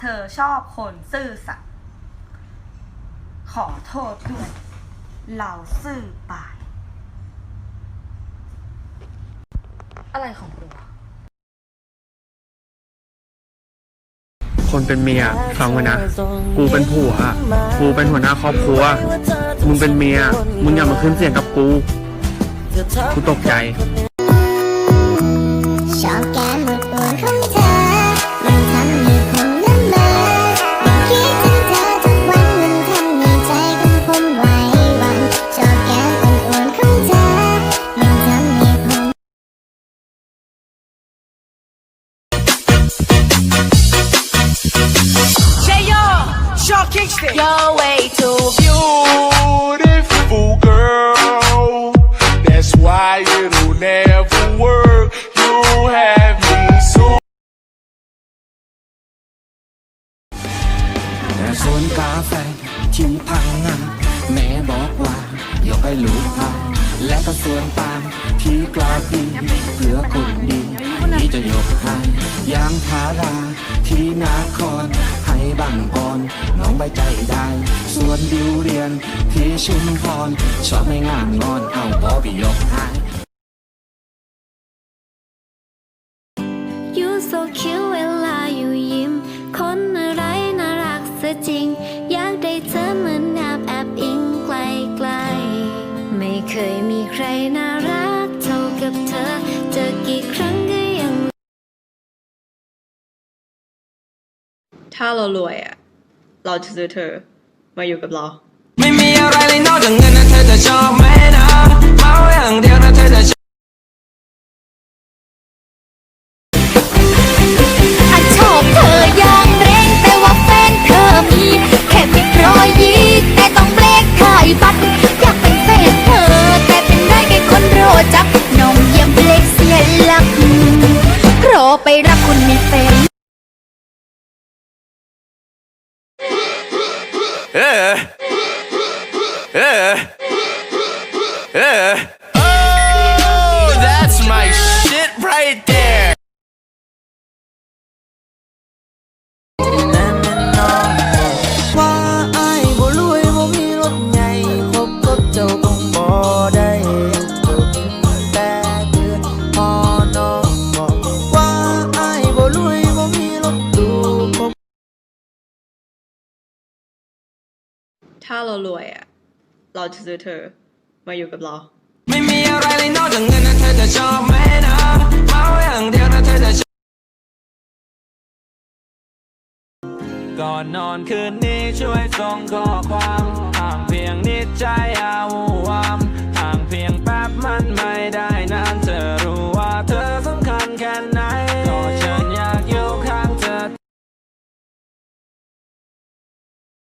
เธอชอบคนซื่อสัตย์ขอโทษด้วย เราซื่อไปอะไรของกูวะคนเป็นเมียฟังไว้นะ กูเป็นผัว กูเป็นหัวหน้าครอบครัว มึงเป็นเมีย มึงอย่ามาขึ้นเสียงกับกู กูตกใจ You're way too beautiful girl. That's why it'll never work. You have me so แต่สวนกาแฟที่พังงานแม่บอกว่าอย่าไปหลูกทางและก็สวนปาล์มที่กลาดีเหลือคนดีที่จะยกให้ยางพาราที่นาคอนให้บังกอน น้องใบใจได้ ส่วนดิวเรียนที่ชุมพรชอบไม่งามงอนเอาบอพี่ยกให้ You so cute เวลาอยู่ยิ้ม คนอะไรน่ารักเสียจริง อยากได้เธอเหมือนแอบแอบอิงไกลๆไม่เคยมีใครน่ารักเท่ากับเธอ เจอกี่ครั้งก็ยัง ถ้าเรารวยอะ เราจะซื้อเธอ มาอยู่กับเรา ไม่มีอะไรเลยนอกจากเงินนะเธอจะชอบไหมนะเมาอย่างเดียวนะเธอจะชอบ อาชอบเธออย่างแรงแต่ว่าแฟนเธอมี แค่ติดรอยยิ้มแต่ต้องเบรกขายบัตรอยากเป็นแฟนเธอ แต่เป็นได้แค่คนโรจักน้องเยี่ยมเบรกเสียหลักรอไปรับคุณมี Yeah. Yeah. Yeah. Oh, that's my shit right there. ถ้าเรารวยอะ เราจะซื้อเธอมาอยู่กับเรา ไม่มีอะไรเลยนอกจากเงินนะเธอจะชอบไหมนะเมาอย่างเดียวนะเธอจะชอบก่อนนอนคืนนี้ช่วยส่งข้อความห่างเพียงนิดใจอาวุวามห่างเพียงแป๊บมันไม่ได้นานเธอรู้ว่าเธอสำคัญแค่ไหน